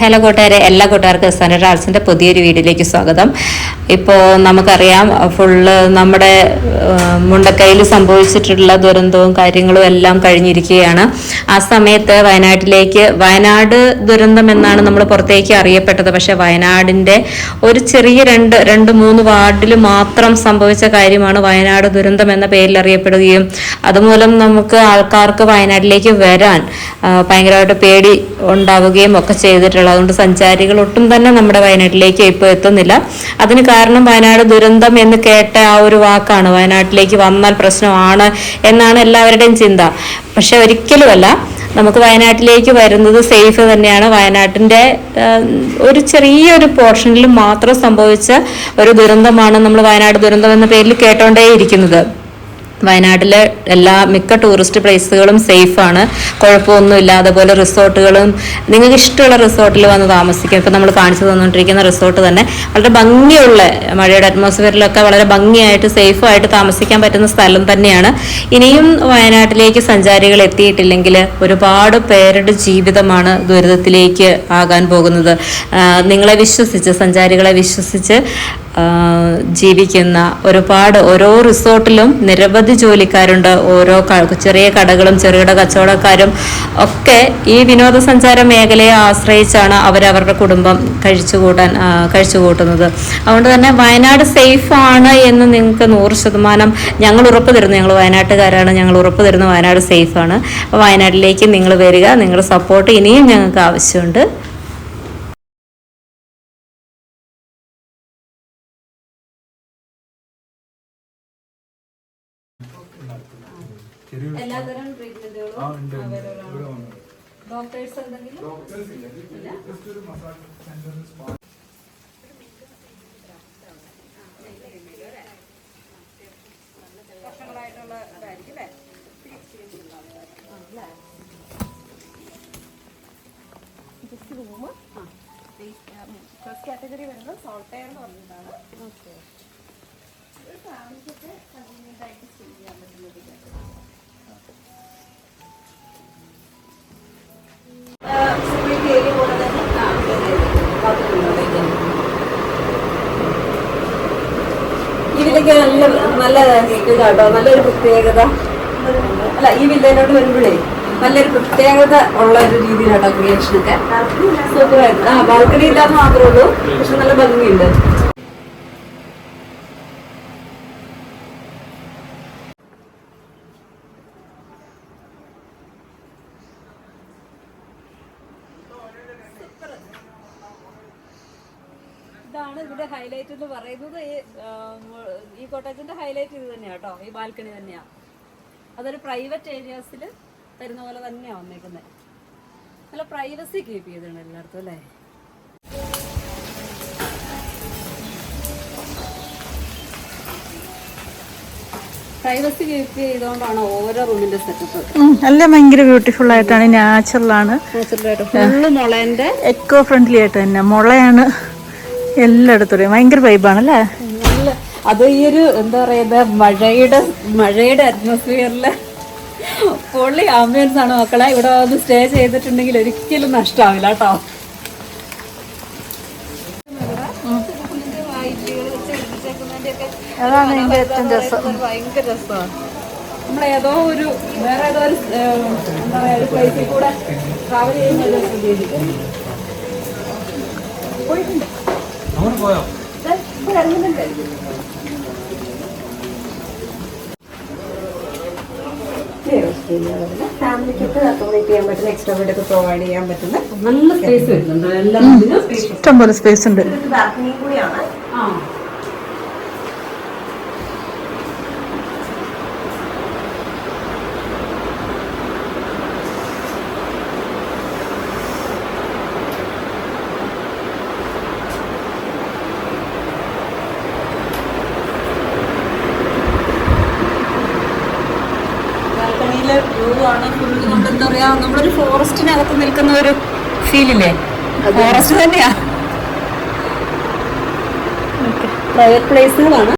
Hello കൂട്ടുകാരെ എല്ലാ കൂട്ടുകാർക്കും സന ആർട്സിന്റെ പുതിയൊരു വീഡിയോയിലേക്ക് സ്വാഗതം. ഇപ്പോൾ നമുക്കറിയാം ഫുള്ള് നമ്മുടെ മുണ്ടക്കൈയിൽ സംഭവിച്ചിട്ടുള്ള ദുരന്തവും കാര്യങ്ങളും എല്ലാം കഴിഞ്ഞിരിക്കുകയാണ്. ആ സമയത്ത് വയനാട്ടിലേക്ക് വയനാട് ദുരന്തം എന്നാണ് നമ്മൾ പുറത്തേക്ക് അറിയപ്പെട്ടത്. പക്ഷെ വയനാടിന്റെ ഒരു ചെറിയ രണ്ട് രണ്ട് മൂന്ന് വാർഡിൽ മാത്രം സംഭവിച്ച കാര്യമാണ് വയനാട് ദുരന്തം എന്ന പേരിൽ അറിയപ്പെടുകയും അതുമൂലം നമുക്ക് ആൾക്കാർക്ക് വയനാട്ടിലേക്ക് വരാൻ ഭയങ്കരമായിട്ട് പേടി ഉണ്ടാവുകയും ഒക്കെ ചെയ്തിട്ടുള്ളത് അതുകൊണ്ട് സഞ്ചാരികൾ ഒട്ടും തന്നെ നമ്മുടെ വയനാട്ടിലേക്ക് ഇപ്പോൾ എത്തുന്നില്ല. അതിന് കാരണം വയനാട് ദുരന്തം എന്ന് കേട്ട ആ ഒരു വാക്കാണ്. വയനാട്ടിലേക്ക് വന്നാൽ പ്രശ്നമാണ് എന്നാണ് എല്ലാവരുടെയും ചിന്ത. പക്ഷെ ഒരിക്കലുമല്ല. നമുക്ക് വയനാട്ടിലേക്ക് വരുന്നത് സേഫ് തന്നെയാണ്. വയനാട്ടിന്റെ ഒരു ചെറിയൊരു പോർഷനിൽ മാത്രം സംഭവിച്ച ഒരു ദുരന്തമാണ് നമ്മൾ വയനാട് ദുരന്തം എന്ന പേരിൽ കേട്ടോണ്ടേയിരിക്കുന്നത്. വയനാട്ടിലെ എല്ലാ മിക്ക ടൂറിസ്റ്റ് പ്ലേസുകളും സേഫാണ് കുഴപ്പമൊന്നുമില്ല അതുപോലെ റിസോർട്ടുകളും നിങ്ങൾക്ക് ഇഷ്ടമുള്ള റിസോർട്ടിൽ വന്ന് താമസിക്കാം. ഇപ്പം നമ്മൾ കാണിച്ചു തന്നുകൊണ്ടിരിക്കുന്ന റിസോർട്ട് തന്നെ വളരെ ഭംഗിയുള്ള മഴയുടെ അറ്റ്മോസ്ഫിയറിലൊക്കെ വളരെ ഭംഗിയായിട്ട് സേഫായിട്ട് താമസിക്കാൻ പറ്റുന്ന സ്ഥലം തന്നെയാണ്. ഇനിയും വയനാട്ടിലേക്ക് സഞ്ചാരികൾ എത്തിയിട്ടില്ലെങ്കിൽ ഒരുപാട് പേരുടെ ജീവിതമാണ് ദുരിതത്തിലേക്ക് ആകാൻ പോകുന്നത്. നിങ്ങളെ വിശ്വസിച്ച് സഞ്ചാരികളെ വിശ്വസിച്ച് ജീവിക്കുന്ന ഒരുപാട് ഓരോ റിസോർട്ടിലും നിരവധി ജോലിക്കാരുണ്ട്. ഓരോ ചെറിയ കടകളും ചെറുകിട കച്ചവടക്കാരും ഒക്കെ ഈ വിനോദസഞ്ചാര മേഖലയെ ആശ്രയിച്ചാണ് അവർ അവരുടെ കുടുംബം കഴിച്ചുകൂട്ടാൻ ആ, കഴിച്ചുകൂട്ടുന്നത്. അതുകൊണ്ട് തന്നെ വയനാട് സേഫ് ആണ് എന്ന് നിങ്ങൾക്ക് നൂറ് ശതമാനം ഞങ്ങൾ ഉറപ്പ് തരുന്നു. ഞങ്ങൾ വയനാട്ടുകാരാണ് ഞങ്ങൾ ഉറപ്പ് തരുന്നു വയനാട് സേഫ് ആണ് വയനാട്ടിലേക്ക് നിങ്ങൾ വരിക നിങ്ങളുടെ സപ്പോർട്ട് ഇനിയും ഞങ്ങൾക്ക് ആവശ്യമുണ്ട്. ഡോക്ടേഴ്സ് എന്തെങ്കിലും വർഷങ്ങളായിട്ടുള്ള ഇതായിരിക്കും അല്ലേ ഫസ്റ്റ് കാറ്റഗറി വരുന്നത് സോൾട്ടയർ എന്ന് പറഞ്ഞിട്ടാണ്. ഓക്കെ ഒരു ഫാമിലിക്കൊക്കെ കൺവീനിയന്റ് ആയിട്ട് സ്റ്റേ നല്ല ഇതാട്ടോ. നല്ലൊരു പ്രത്യേകത. അല്ല ഈ വില്ലേനോട് വരുമ്പോഴേ നല്ലൊരു പ്രത്യേകത ഉള്ള ഒരു രീതിയിലാട്ടോ ക്രിയേഷനൊക്കെ സൂപ്പറായിരുന്നു ആ ബാൽക്കണി ഇല്ലാന്ന് മാത്രമേ ഉള്ളൂ. പക്ഷെ നല്ല ഭംഗിയുണ്ട്. എന്ന് പറയുന്നത് ഈ, ഈ കോട്ടേജിന്റെ ഹൈലൈറ്റ് ഇത് തന്നെയാ കേട്ടോ ഈ ബാൽക്കണി തന്നെയാ. അതൊരു പ്രൈവറ്റ് ഏരിയാസിൽ തരുന്ന പോലെ തന്നെയാ വന്നേക്കുന്നത് നല്ല പ്രൈവസി കീപ്പ് ചെയ്തിട്ടുണ്ട് എല്ലായിടത്തും അല്ലേ? പ്രൈവസി കീപ്പ് ചെയ്തുകൊണ്ടാണ് ഓരോ റൂമിന്റെ സെറ്റപ്പ് എല്ലാം ഭയങ്കര ബ്യൂട്ടിഫുൾ ആയിട്ടാണ് നാച്ചുറൽ ആണ്. എക്കോ ഫ്രണ്ട്ലി ആയിട്ട് തന്നെ മുളയാണ്. എല്ലായിടത്തും ഭയങ്കര വൈബാണ് അല്ലേ നല്ല അത് ഈ ഒരു എന്താ പറയുക മഴയുടെ മഴയുടെ അറ്റ്മോസ്ഫിയറിൽ പൊള്ളി ആംബിയൻസ് ആണ് മക്കളെ. ഇവിടെ വന്ന് സ്റ്റേ ചെയ്തിട്ടുണ്ടെങ്കിൽ ഒരിക്കലും നഷ്ടാവില്ല കേട്ടോ. അതാണ് ഇതിന്റെ ഏറ്റവും രസം. ഭയങ്കര രസമാണ്. നമ്മൾ ഏതോ ഒരു വേറെ ഏതോ ഒരു എന്താ പറയാ ഒരു പ്ലേസിൽ കൂടെ ട്രാവൽ ചെയ്യുന്ന ഒരു പ്രതീതി പോയിട്ടുണ്ട്. ഫാമിലിക്കൊക്കെ അക്കോമഡേറ്റ് ചെയ്യാൻ പറ്റുന്ന എക്സ്ട്രാ ബെഡ് ഒക്കെ പ്രൊവൈഡ് ചെയ്യാൻ പറ്റുന്ന നല്ല സ്പേസ് വരുന്നുണ്ട്. ഇഷ്ടംപോലെ സ്പേസ് ഉണ്ട്. ബാൽക്കണിയും ബാൽക്കണി കൂടിയാണ് ആ ബാൽക്കണിയിലെ വ്യൂ ആണ് ഫുൾ നമുക്ക് എന്താ പറയാ നമ്മളൊരു ഫോറസ്റ്റിനകത്ത് നിൽക്കുന്ന ഒരു ഫീലില്ലേ ഫോറസ്റ്റ് തന്നെയാ. പ്രൈവറ്റ് പ്ലേസുകളാണ്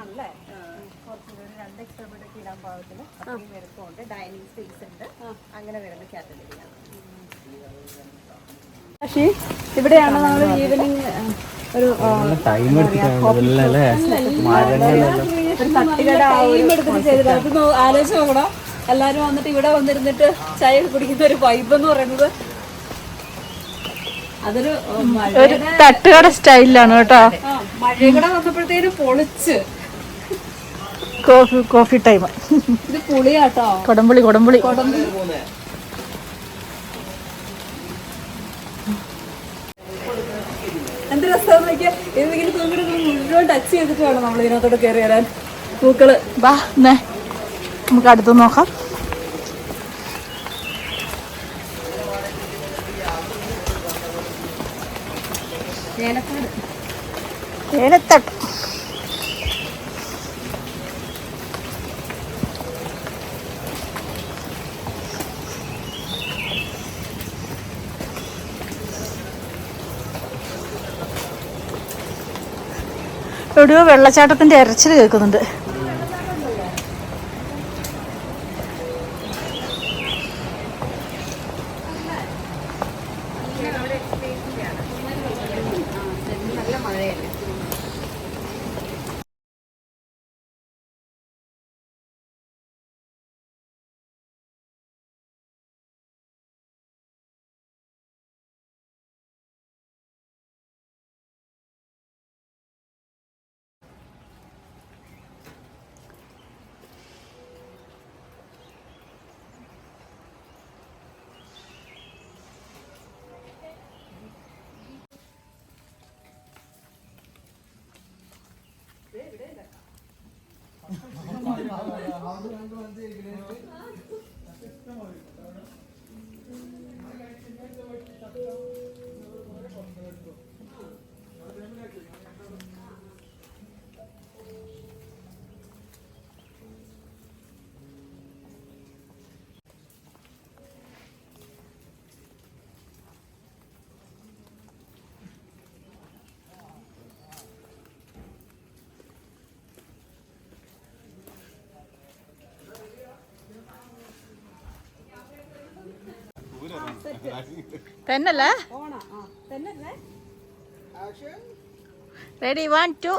ആണല്ലേ? ഇടാൻ പാകത്തിന്. അത്രയും വലുപ്പമുണ്ട് ഡൈനിങ് സ്പേസ് ഉണ്ട്. അങ്ങനെ വരുന്ന കാറ്റഗറിയാണ് പക്ഷേ ഇവിടെയാണ് നമ്മൾ ഈവനിങ് ഒരു തട്ടുകട എടുത്തിട്ട് ചെയ്തിട്ട് അത് നോ- ആലോചിച്ച് നോക്കണം? എല്ലാരും വന്നിട്ട് ഇവിടെ വന്നിരുന്നിട്ട് ചായ കുടിക്കുന്ന ഒരു വൈബ് എന്ന് പറയുന്നത്. അതൊരു ഒരു തട്ടുകട സ്റ്റൈലാണ് കേട്ടോ. ആ, മഴയും വന്നപ്പോഴത്തേനും പൊളിച്ച്. കോഫി കോഫി ടൈം ഇത് പുളിയാട്ടോ. കൊടംപുളി കൊടംപുളി. എന്ത് മുഴുവൻ ടച്ച് ചെയ്തിട്ട് വേണം നമ്മൾ ഇതിനകത്തോട്ട് കയറി വരാൻ. പൂക്കൾ. ബാ എന്നേ നമുക്ക് അടുത്ത് നോക്കാം. ഏലത്തട്ട്. എവിടെയോ വെള്ളച്ചാട്ടത്തിന്റെ ഇരച്ചിൽ കേൾക്കുന്നുണ്ട്. തന്നല്ലേ ready one two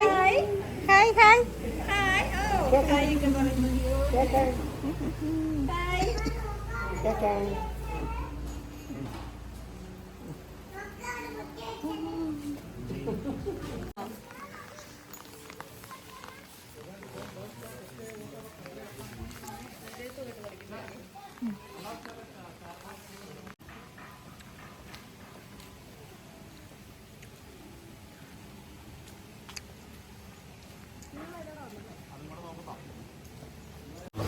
hi hi പച്ച ഹായ് നിർത്തണ്ട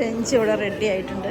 ലഞ്ച് ഇവിടെ റെഡി ആയിട്ടുണ്ട്.